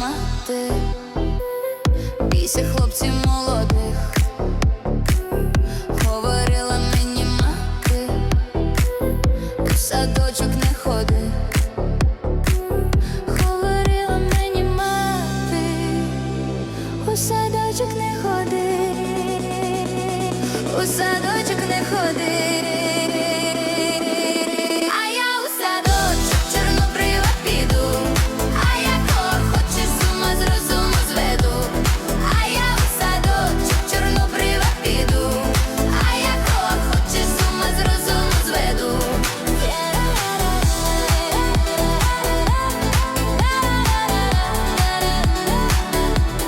мати, бійся хлопців молодих, говорила мені мати, ти в садочок не ходи. Говорила мені мати, у садочок не ходи, у садочок не ходи.